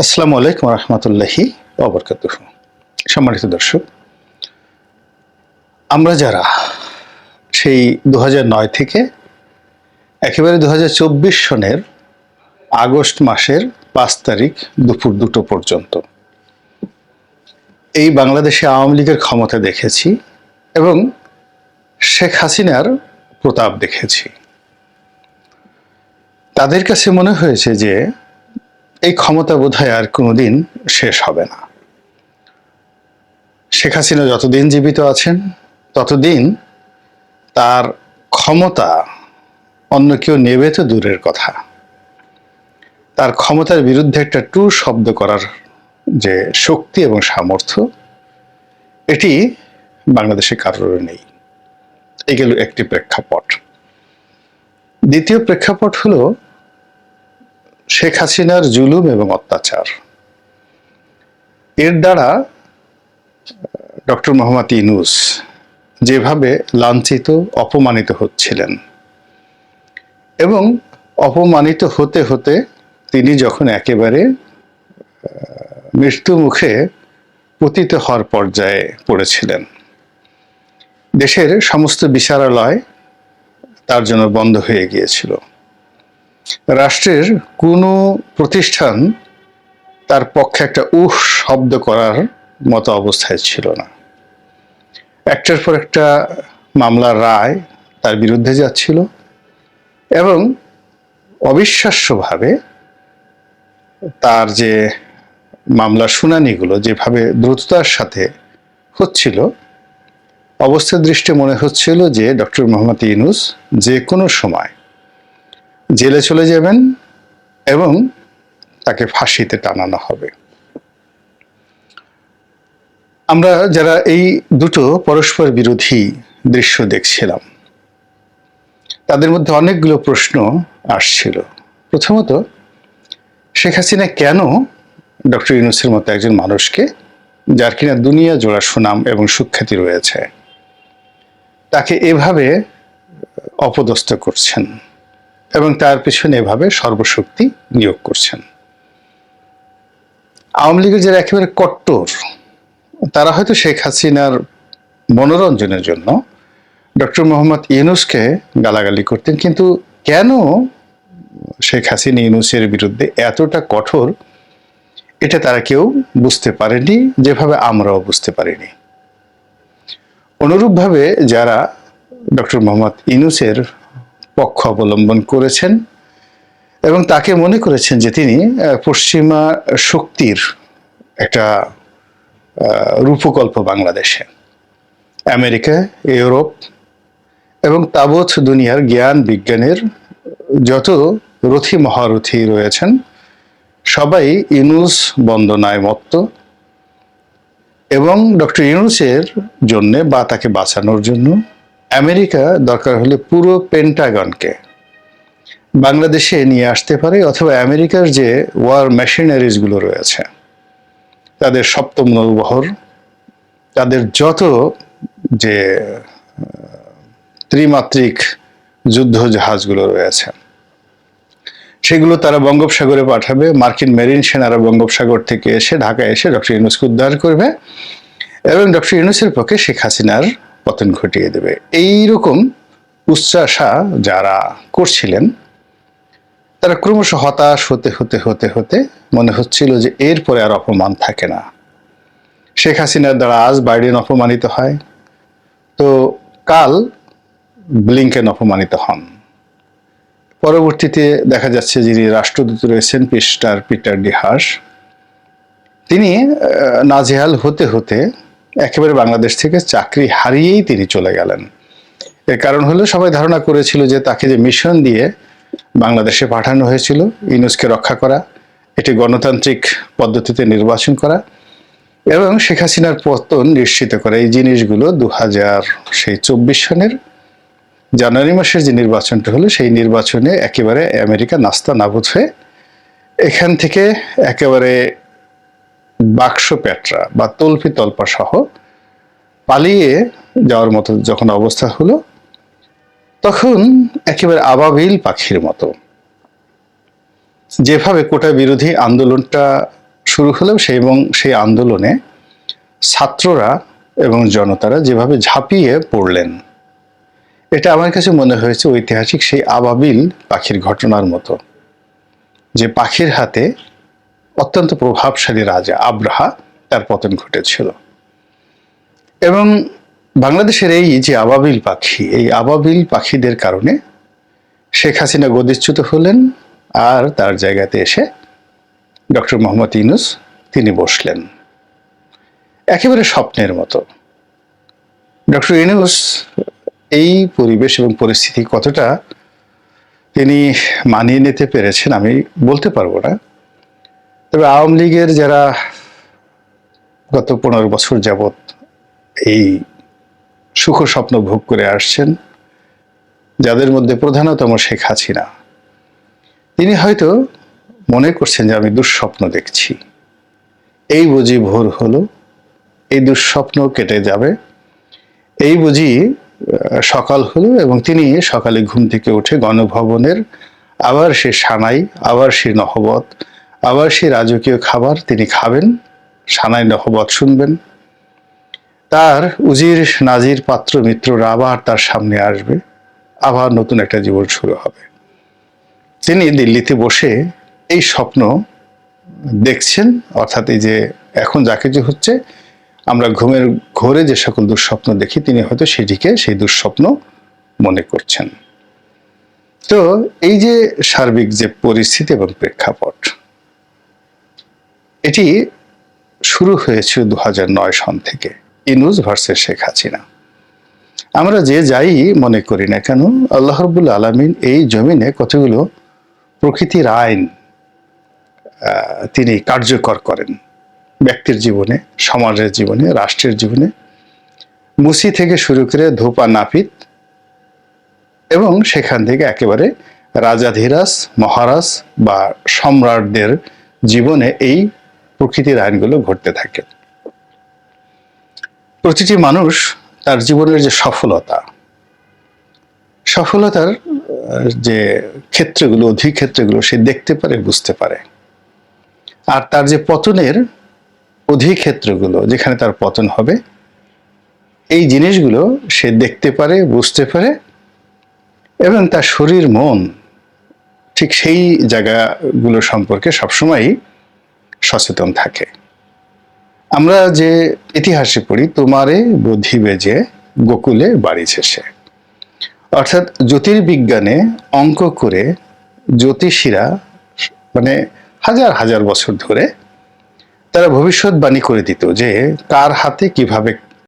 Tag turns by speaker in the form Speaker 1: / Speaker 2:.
Speaker 1: আসসালামু আলাইকুম রহমতুল্লাহি অবরকাত সম্মানিত দর্শক, আমরা যারা সেই দু নয় থেকে একেবারে দু হাজার চব্বিশ সনের আগস্ট মাসের পাঁচ তারিখ দুপুর দুটো পর্যন্ত এই বাংলাদেশে আওয়ামী লীগের ক্ষমতা দেখেছি এবং শেখ হাসিনার প্রতাপ দেখেছি। তাদের কাছে মনে হয়েছে যে এই ক্ষমতা বোধহয় আর কোনোদিন শেষ হবে না। শেখ হাসিনা যতদিন জীবিত আছেন, ততদিন তার ক্ষমতা অন্য কেউ নেবে তো দূরের কথা। তার ক্ষমতার বিরুদ্ধে একটা টু শব্দ করার যে শক্তি এবং সামর্থ্য, এটি বাংলাদেশে কারোর নেই। এই গেল একটি প্রেক্ষাপট। দ্বিতীয় প্রেক্ষাপট হলো শেখ হাসিনার জুলুম এবং অত্যাচার। এর দ্বারা ডক্টর মোহাম্মদ ইনুস যেভাবে লাঞ্ছিত, অপমানিত হচ্ছিলেন এবং অপমানিত হতে হতে তিনি যখন একেবারে মৃত্যু মুখে পতিত হওয়ার পর্যায়ে পড়েছিলেন। দেশের সমস্ত বিচারালয় তার জন্য বন্ধ হয়ে গিয়েছিল। রাষ্ট্রের কোনো প্রতিষ্ঠান তার পক্ষে একটা উহ শব্দ করার মতো অবস্থায় ছিল না। একটার পর একটা মামলার রায় তার বিরুদ্ধে যাচ্ছিল এবং অবিশ্বাস্যভাবে তার যে মামলার শুনানিগুলো যেভাবে দ্রুততার সাথে হচ্ছিল অবস্থার দৃষ্টি মনে হচ্ছিল যে ডক্টর মোহাম্মদ ইউনুস যে কোনো সময় জেলে চলে যাবেন এবং তাকে ফাঁসিতে টানানো হবে। আমরা যারা এই দুটো পরস্পর বিরোধী দৃশ্য দেখছিলাম, তাদের মধ্যে অনেকগুলো প্রশ্ন আসছিল। প্রথমত, শেখ হাসিনা কেন ডক্টর ইউনুসের মতো একজন মানুষকে, যার কিনা দুনিয়া জোড়া সুনাম এবং সুখ্যাতি রয়েছে, তাকে এভাবে অপদস্থ করছেন? এবং তার পিছনে এভাবে সর্বশক্তি নিয়োগ করছেন। আওয়ামী লীগের যারা একেবারে কট্টর, তারা হয়তো শেখ হাসিনার মনোরঞ্জনের জন্য ডক্টর মোহাম্মদ ইউনুসকে গালাগালি করতেন, কিন্তু কেন শেখ হাসিনা ইউনুসের বিরুদ্ধে এতটা কঠোর, এটা তারা কেউ বুঝতে পারেনি, যেভাবে আমরাও বুঝতে পারিনি। অনুরূপভাবে যারা ডক্টর মোহাম্মদ ইনুসের পক্ষ অবলম্বন করেছেন এবং তাকে মনে করেছেন যে তিনি পশ্চিমা শক্তির একটা রূপকল্প বাংলাদেশে। আমেরিকা, ইউরোপ এবং তাবৎ দুনিয়ার জ্ঞান বিজ্ঞানের যত রথী মহারথি রয়েছেন, সবাই ইনুস বন্দনায় মত্ত এবং ডক্টর ইউনুসের জন্যে বা তাকে বাঁচানোর জন্য আমেরিকা দরকার হলে পুরো পেন্টাগনকে বাংলাদেশে নিয়ে আসতে পারে অথবা আমেরিকার যে ওয়ার মেশিনারিজগুলো রয়েছে, তাদের সপ্তম নৌবহর, তাদের যত যে ত্রিমাত্রিক যুদ্ধ জাহাজগুলো রয়েছে, সেগুলো তারা বঙ্গোপসাগরে পাঠাবে। মার্কিন মেরিন সেনারা বঙ্গোপসাগর থেকে এসে ঢাকা এসে ডক্টর ইউনুসকে উদ্ধার করবে এবং ডক্টর ইউনুসের পক্ষে শেখ হাসিনার পতন ঘটিয়ে দেবে। এই রকম উচ্চাসা যারা করছিলেন, তারা ক্রমশ হতাশ হতে হতে হতে হতে মনে হচ্ছিল যে এরপরে আর অপমান থাকে না। শেখ হাসিনার দ্বারা আজ বাইডেন অপমানিত হয়। তো কাল ব্লিংকেন অপমানিত হন। পরবর্তীতে দেখা যাচ্ছে যিনি রাষ্ট্রদূত রয়েছেন পিস্টার পিটার ডিহাস তিনি নাজেহাল হতে হতে একেবারে বাংলাদেশ থেকে চাকরি হারিয়েই তিনি চলে গেলেন। এর কারণ হলো সবাই ধারণা করেছিল যে তাকে যে মিশন দিয়ে বাংলাদেশে পাঠানো হয়েছিল, ইউনুসকে রক্ষা করা, এটি গণতান্ত্রিক পদ্ধতিতে নির্বাচন করা এবং শেখ হাসিনার পতন নিশ্চিত করা। এই জিনিসগুলো দু হাজার সেই চব্বিশ সনের জানুয়ারি মাসের যে নির্বাচনটা হলো, সেই নির্বাচনে একেবারে আমেরিকা নাস্তা নাবুদ হয়ে এখান থেকে একেবারে বাক্স প্যাটরা বা তল্পি তল্পা সহ পালিয়ে যাওয়ার মতো যখন অবস্থা হলো, তখন একেবারে আবাবিল পাখির মতো। যেভাবে কোটা বিরোধী আন্দোলনটা শুরু হলেও সেই এবং সেই আন্দোলনে ছাত্ররা এবং জনতারা যেভাবে ঝাঁপিয়ে পড়লেন, এটা আমার কাছে মনে হয়েছে ঐতিহাসিক সেই আবাবিল পাখির ঘটনার মতো। যে পাখির হাতে অত্যন্ত প্রভাবশালী রাজা আব্রাহা তার পতন ঘটেছিল। এবং বাংলাদেশের এই যে আবাবিল পাখি, এই আবাবিল পাখিদের কারণে শেখ হাসিনা গদিচ্যুত হলেন আর তার জায়গাতে এসে ডক্টর মোহাম্মদ ইউনুস তিনি বসলেন। একেবারে স্বপ্নের মতো। ডক্টর ইউনুস এই পরিবেশ এবং পরিস্থিতি কতটা তিনি মানিয়ে নিতে পেরেছেন আমি বলতে পারব না। তবে আওয়ামী লীগের যারা গত পনেরো বছর যাবৎ এই সুখ স্বপ্ন ভোগ করে আসছেন, যাদের মধ্যে প্রধানতম শেখ হাসিনা, তিনি হয়তো মনে করছেন যে আমি দুঃস্বপ্ন দেখছি। এই বুঝি ভোর হলো, এই দুঃস্বপ্ন কেটে যাবে, এই বুঝি সকাল হলো এবং তিনি সকালে ঘুম থেকে উঠে গণভবনের আবার সে সানাই, আবার সে নহবত আবার সেই রাজকীয় খাবার তিনি খাবেন, সানাই নহবত শুনবেন। তার উজির নাজির পাত্র মিত্ররা আবার তার সামনে আসবে, আবার নতুন একটা জীবন শুরু হবে। তিনি দিল্লিতে বসে এই স্বপ্ন দেখছেন, অর্থাৎ এই যে এখন যা কিছু হচ্ছে, আমরা ঘুমের ঘোরে যে সকল দুঃস্বপ্ন দেখি, তিনি হয়তো সেটিকে সেই দুঃস্বপ্ন মনে করছেন। তো এই যে সার্বিক যে পরিস্থিতি এবং প্রেক্ষাপট এটি শুরু হয়েছিল দু হাজার নয় সন থেকে ইনুজ ভার্সেস শেখ হাসিনা। আমরা যে যাই মনে করি না কেন, আল্লাহ রবুল আলমিন এই জমিনে কতগুলো প্রকৃতির আইন তিনি কার্যকর করেন। ব্যক্তির জীবনে, সমাজের জীবনে, রাষ্ট্রের জীবনে। মুসি থেকে শুরু করে ধোপা, নাপিত এবং সেখান থেকে একেবারে রাজাধীরাজ, মহারাজ বা সম্রাটদের জীবনে এই প্রকৃতির আইনগুলো ঘটতে থাকে। প্রতিটি মানুষ তার জীবনের যে সফলতা, সফলতার যে ক্ষেত্রগুলো অধিক ক্ষেত্রগুলো সে দেখতে পারে, বুঝতে পারে। আর তার যে পতনের অধিক ক্ষেত্রগুলো যেখানে তার পতন হবে, এই জিনিসগুলো সে দেখতে পারে, বুঝতে পারে এবং তার শরীর, মন ঠিক সেই জায়গাগুলো সম্পর্কে সবসময়ই সচেতন থাকে। আমরা যে ইতিহাসে পড়ি, তোমারে বুদ্ধিবে যে গোকুলে বাড়ি শেষে। অর্থাৎ জ্যোতির্বিজ্ঞানে অঙ্ক করে জ্যোতিষীরা মানে হাজার হাজার বছর ধরে তারা ভবিষ্যৎবাণী করে দিত যে কার হাতে কীভাবে